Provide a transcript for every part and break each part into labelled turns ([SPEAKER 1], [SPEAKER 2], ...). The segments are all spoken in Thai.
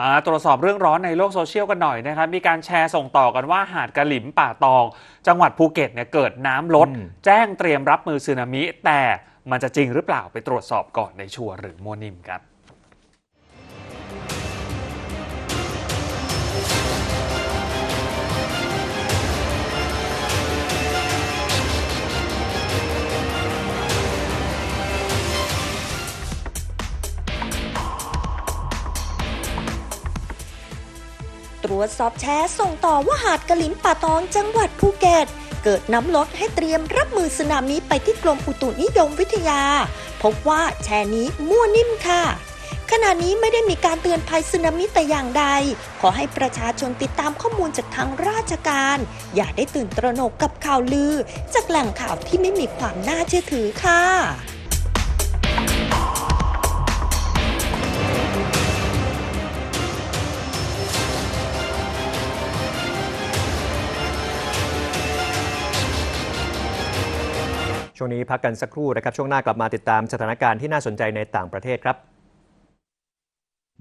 [SPEAKER 1] มาตรวจสอบเรื่องร้อนในโลกโซเชียลกันหน่อยนะครับ มีการแชร์ส่งต่อกันว่าหาดกะหลิมป่าตอง จังหวัดภูเก็ตเนี่ยเกิดน้ำลด
[SPEAKER 2] อืม
[SPEAKER 1] แจ้งเตรียมรับมือสึนามิ แต่มันจะจริงหรือเปล่าไปตรวจสอบก่อนในชัวร์หรือโมวนิมครับ
[SPEAKER 3] ตรวจสอบแชร์ส่งต่อว่าหาดกะหลิมป่าตองจังหวัดภูเก็ต เกิดน้ำลดให้เตรียมรับมือสึนามิไปที่กรมอุตุนิยมวิทยา พบว่าแชร์นี้มั่วนิ่มค่ะขณะนี้ไม่ได้มีการเตือนภัยสึนามิแต่อย่างใด ขอให้ประชาชนติดตามข้อมูลจากทางราชการ อย่าได้ตื่นตระหนกกับข่าวลือ จากแหล่งข่าวที่ไม่มีความน่าเชื่อถือค่ะ
[SPEAKER 2] ช่วงนี้พักกันสักครู่นะครับ ช่วงหน้ากลับมาติดตามสถานการณ์ที่น่าสนใจในต่างประเทศครับ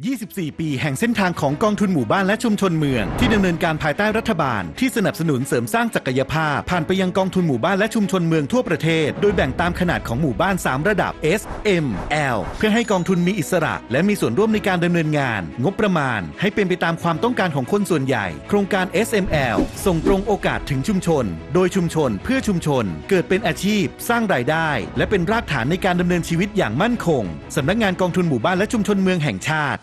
[SPEAKER 4] 24 ปีแห่งเส้นทางของกองทุนหมู่บ้านและชุมชนเมือง ที่ดำเนินการภายใต้รัฐบาล ที่สนับสนุนเสริมสร้างศักยภาพ ผ่านไปยังกองทุนหมู่บ้านและชุมชนเมืองทั่วประเทศ โดยแบ่งตามขนาดของหมู่บ้าน 3 ระดับ S M L เพื่อให้กองทุนมีอิสระ และมีส่วนร่วมในการดำเนินงาน งบประมาณ ให้เป็นไปตามความต้องการของคนส่วนใหญ่ โครงการ SML ส่งตรงโอกาสถึงชุมชน โดยชุมชน เพื่อชุมชน เกิดเป็นอาชีพ สร้างรายได้ และเป็นรากฐานในการดำเนินชีวิตอย่างมั่นคงสำนักงานกองทุนหมู่บ้านและชุมชนเมืองแห่งชาติ